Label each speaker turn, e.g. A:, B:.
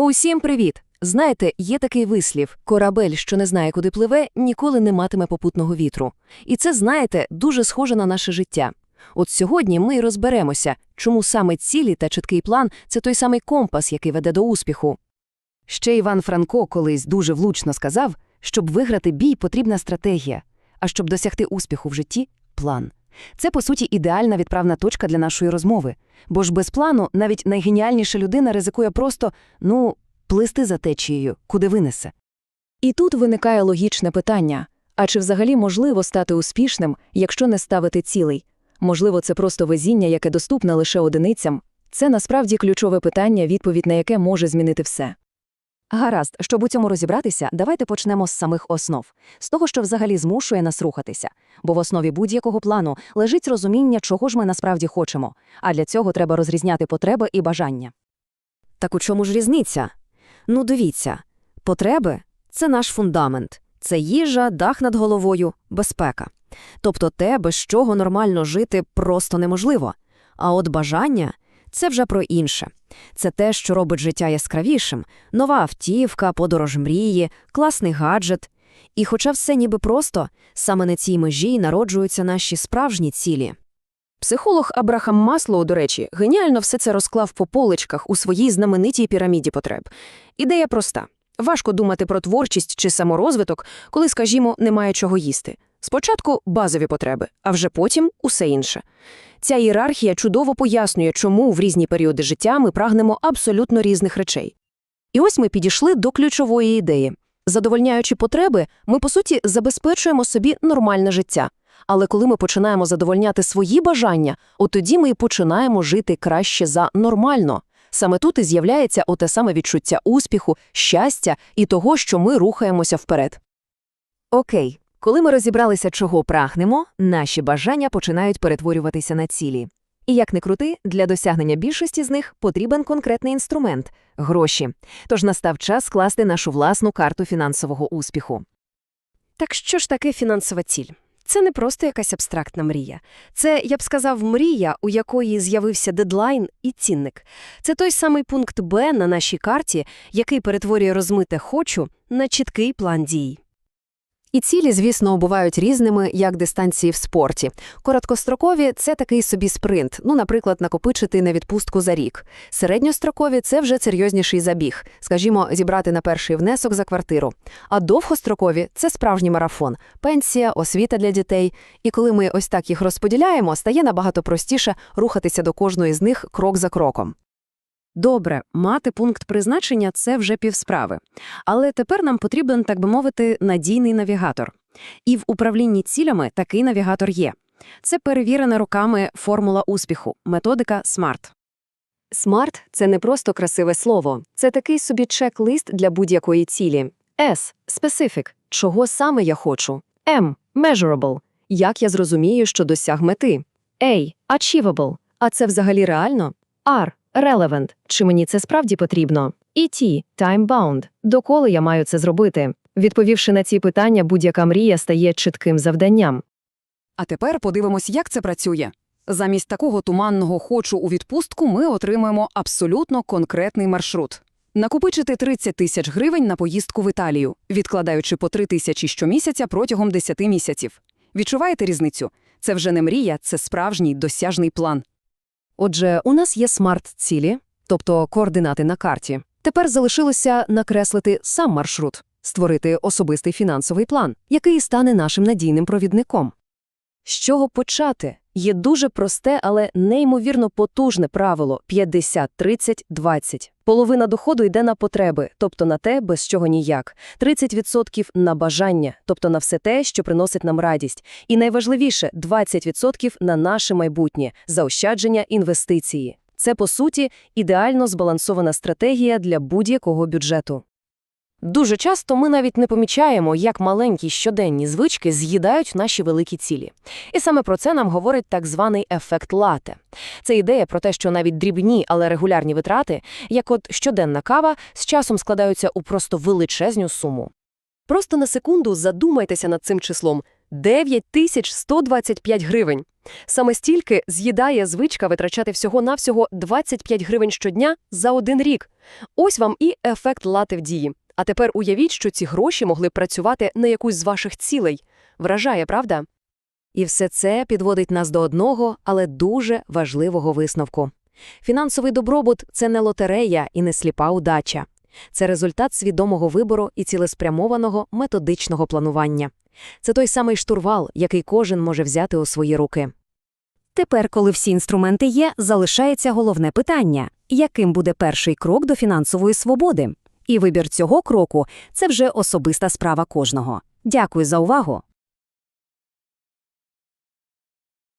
A: Усім привіт! Знаєте, є такий вислів: корабель, що не знає, куди пливе, ніколи не матиме попутного вітру. І це, знаєте, дуже схоже на наше життя. От сьогодні ми й розберемося, чому саме цілі та чіткий план це той самий компас, який веде до успіху. Ще Іван Франко колись дуже влучно сказав, щоб виграти бій, потрібна стратегія, а щоб досягти успіху в житті план. Це, по суті, ідеальна відправна точка для нашої розмови. Бо ж без плану навіть найгеніальніша людина ризикує просто, ну, плисти за течією, куди винесе. І тут виникає логічне питання: а чи взагалі можливо стати успішним, якщо не ставити цілей? Можливо, це просто везіння, яке доступне лише одиницям? Це насправді ключове питання, відповідь на яке може змінити все. Гаразд, щоб у цьому розібратися, давайте почнемо з самих основ, з того, що взагалі змушує нас рухатися. Бо в основі будь-якого плану лежить розуміння, чого ж ми насправді хочемо, а для цього треба розрізняти потреби і бажання. Так у чому ж різниця? Ну, дивіться, потреби це наш фундамент, це їжа, дах над головою, безпека. Тобто те, без чого нормально жити просто неможливо. А от бажання це вже про інше. Це те, що робить життя яскравішим, нова автівка, подорож мрії, класний гаджет. І хоча все ніби просто, саме на цій межі народжуються наші справжні цілі.
B: Психолог Абрахам Маслоу, до речі, геніально все це розклав по поличках у своїй знаменитій піраміді потреб. Ідея проста. Важко думати про творчість чи саморозвиток, коли, скажімо, немає чого їсти. Спочатку базові потреби, а вже потім усе інше. Ця ієрархія чудово пояснює, чому в різні періоди життя ми прагнемо абсолютно різних речей. І ось ми підійшли до ключової ідеї. Задовольняючи потреби, ми, по суті, забезпечуємо собі нормальне життя. Але коли ми починаємо задовольняти свої бажання, от тоді ми і починаємо жити краще за нормально. Саме тут і з'являється оте саме відчуття успіху, щастя і того, що ми рухаємося вперед.
A: Окей, коли ми розібралися, чого прагнемо, наші бажання починають перетворюватися на цілі. І як не крути, для досягнення більшості з них потрібен конкретний інструмент гроші. Тож настав час скласти нашу власну карту фінансового успіху.
B: Так що ж таке фінансова ціль? Це не просто якась абстрактна мрія. Це, я б сказав, мрія, у якої з'явився дедлайн і цінник. Це той самий пункт Б на нашій карті, який перетворює розмите «хочу» на чіткий план дій.
A: І цілі, звісно, бувають різними, як дистанції в спорті. Короткострокові це такий собі спринт, ну, наприклад, накопичити на відпустку за рік. Середньострокові це вже серйозніший забіг, скажімо, зібрати на перший внесок за квартиру. А довгострокові це справжній марафон, пенсія, освіта для дітей. І коли ми ось так їх розподіляємо, стає набагато простіше рухатися до кожної з них крок за кроком. Добре, мати пункт призначення це вже півсправи. Але тепер нам потрібен, так би мовити, надійний навігатор. І в управлінні цілями такий навігатор є. Це перевірена роками формула успіху, методика SMART. SMART – це не просто красиве слово, це такий собі чек-лист для будь-якої цілі. S – specific – чого саме я хочу. M – measurable – як я зрозумію, що досяг мети. A – achievable – а це взагалі реально. R – relevant – чи мені це справді потрібно. І T – time-bound – доколи я маю це зробити. Відповівши на ці питання, будь-яка мрія стає чітким завданням.
C: А тепер подивимось, як це працює. Замість такого туманного хочу у відпустку ми отримуємо абсолютно конкретний маршрут. Накопичити 30 тисяч гривень на поїздку в Італію, відкладаючи по 3 тисячі щомісяця протягом 10 місяців. Відчуваєте різницю? Це вже не мрія, це справжній досяжний план.
A: Отже, у нас є смарт-цілі, тобто координати на карті. Тепер залишилося накреслити сам маршрут, створити особистий фінансовий план, який стане нашим надійним провідником. З чого почати? Є дуже просте, але неймовірно потужне правило 50-30-20. Половина доходу йде на потреби, тобто на те, без чого ніяк. 30% на бажання, тобто на все те, що приносить нам радість. І найважливіше 20% на наше майбутнє, заощадження інвестиції. Це, по суті, ідеально збалансована стратегія для будь-якого бюджету. Дуже часто ми навіть не помічаємо, як маленькі щоденні звички з'їдають наші великі цілі. І саме про це нам говорить так званий ефект лате. Це ідея про те, що навіть дрібні, але регулярні витрати, як от щоденна кава, з часом складаються у просто величезню суму. Просто на секунду задумайтеся над цим числом
D: 9125 гривень. Саме стільки з'їдає звичка витрачати всього-навсього 25 гривень щодня за один рік. Ось вам і ефект лати в дії. А тепер уявіть, що ці гроші могли б працювати на якусь з ваших цілей. Вражає, правда?
A: І все це підводить нас до одного, але дуже важливого висновку. Фінансовий добробут – це не лотерея і не сліпа удача. Це результат свідомого вибору і цілеспрямованого методичного планування. Це той самий штурвал, який кожен може взяти у свої руки.
E: Тепер, коли всі інструменти є, залишається головне питання – яким буде перший крок до фінансової свободи? І вибір цього кроку – це вже особиста справа кожного. Дякую за увагу!